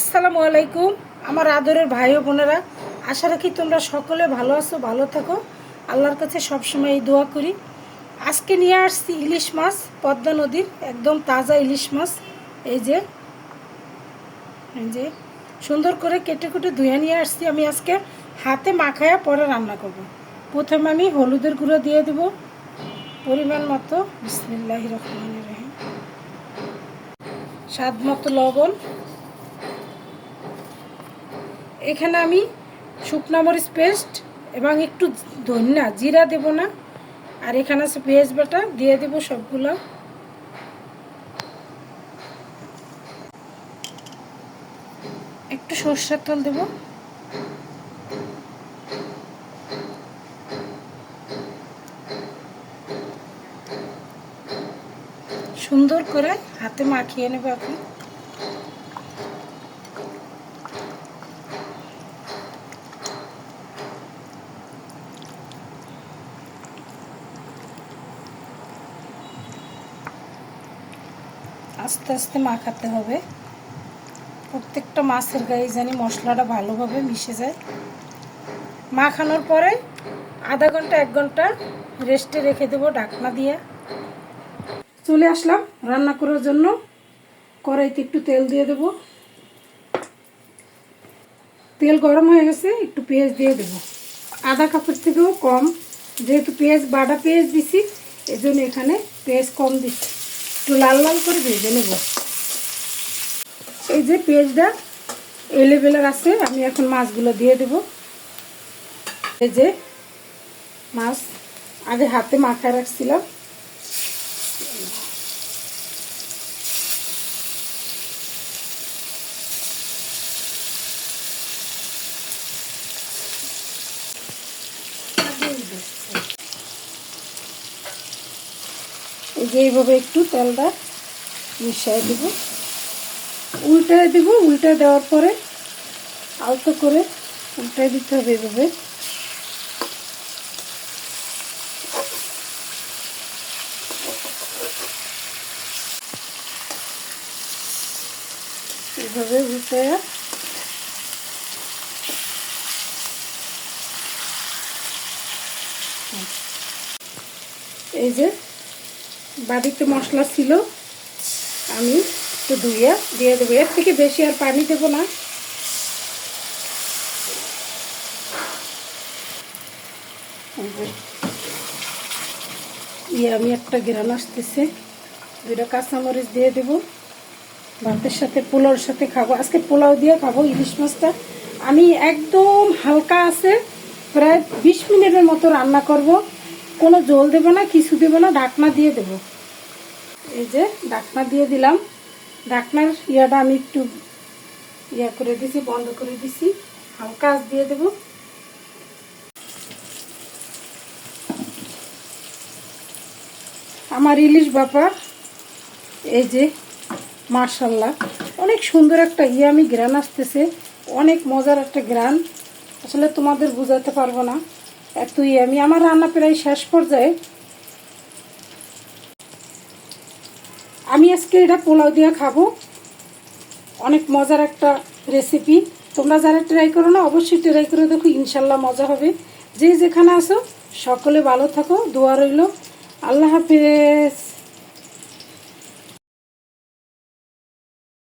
আসসালামু আলাইকুম, আমার আদরের ভাই বোনেরা। আশা রাখি তোমরা সকলে ভালো আছো, ভালো থাকো। আল্লাহর কাছে সবসময় এই দোয়া করি। আজকে নিয়ে আসছি ইলিশ মাছ, পদ্মা নদীর একদম তাজা ইলিশ মাছ। এই যে এই যে, সুন্দর করে কেটে কুটে ধুয়ে নিয়ে আসছি আমি আজকে। হাতে মাখায়া পরে রান্না করব। প্রথমে আমি হলুদের গুঁড়ো দিয়ে দেব। পরিমাণ মতো। বিসমিল্লাহ রহমান রহিম। স্বাদ মতো লবণ। এখানে আমি শুকনো মরিচ পেস্ট এবং একটু ধনিয়া জিরা দেব না। আর এখানে আছে পেঁয়াজ বাটা, দিয়ে দেব সবগুলো। একটু সর্ষের তেল দেব। সুন্দর করে হাতে মাখিয়ে নেব এখন। আস্তে আস্তে মাখাতে হবে। প্রত্যেকটা মাছের গায়ে জানি মশলাটা ভালোভাবে মিশে যায়। মাখানোর পরে আধা ঘণ্টা, এক ঘণ্টা রেস্টে রেখে দেবো ঢাকনা দিয়ে। চলে আসলাম রান্না করার জন্য। কড়াইতে একটু তেল দিয়ে দেবো। তেল গরম হয়ে গেছে, একটু পেঁয়াজ দিয়ে দেবো। আধা কাপের থেকেও কম, যেহেতু পেঁয়াজ বাটা পেঁয়াজ দিছি, এজন্য এখানে পেঁয়াজ কম দিচ্ছি। একটু লাল লাল করে ভেজে নেব। এই যে পেঁয়াজটা এই লেভেলের আছে, আমি এখন মাছগুলো দিয়ে দেব। এই যে মাছ আগে হাতে মাখায় রাখছিলাম। এই এইভাবে একটু তেলটা মিশিয়ে দেব। উল্টায় দেব, উল্টা দেওয়ার পরে আলতো করে উল্টায় দিতে হবে এভাবে এইভাবে উল্টায় এই যে বাড়িতে মশলা ছিল, আমি একটু ধুইয়া দিয়ে দেবো। এর থেকে বেশি আর পানি দেবো না। ইয়ে আমি একটা গ্রান আসতেছে, দুইটা কাঁচামরিচ দিয়ে দেবো। ভাতের সাথে, পোলাওর সাথে খাব। আজকে পোলাও দিয়ে খাব ইলিশ মাছটা। আমি একদম হালকা আছে, প্রায় বিশ মিনিটের মতো রান্না করব। কোনো জল দেবো না, কিছু দেবো না, ঢাকনা দিয়ে দেবো। এই যে ঢাকনা দিয়ে দিলাম। ঢাকনার ইয়াটা আমি একটু ইয়া করে দিছি, বন্ধ করে দিছি। হালকা আঁচ দিয়ে দেব। আমার ইলিশ বাপা, এই যে মার্শাল্লাহ অনেক সুন্দর একটা ইয়ে আমি গ্রান আসতেছে। অনেক মজার একটা গ্রান আসলে তোমাদের বোঝাতে পারব না। এত ইয়ে আমি, আমার রান্না প্রায় শেষ পর্যায়ে আমি আজকে এটা পোলাও দিয়ে খাব। অনেক মজার একটা রেসিপি তোমরা যারা ট্রাই করো না, অবশ্যই ট্রাই করে দেখো, ইনশাল্লাহ মজা হবে। যে যেখানে আসো সকলে ভালো থাকো, দোয়া রইল। আল্লাহ হাফেজ।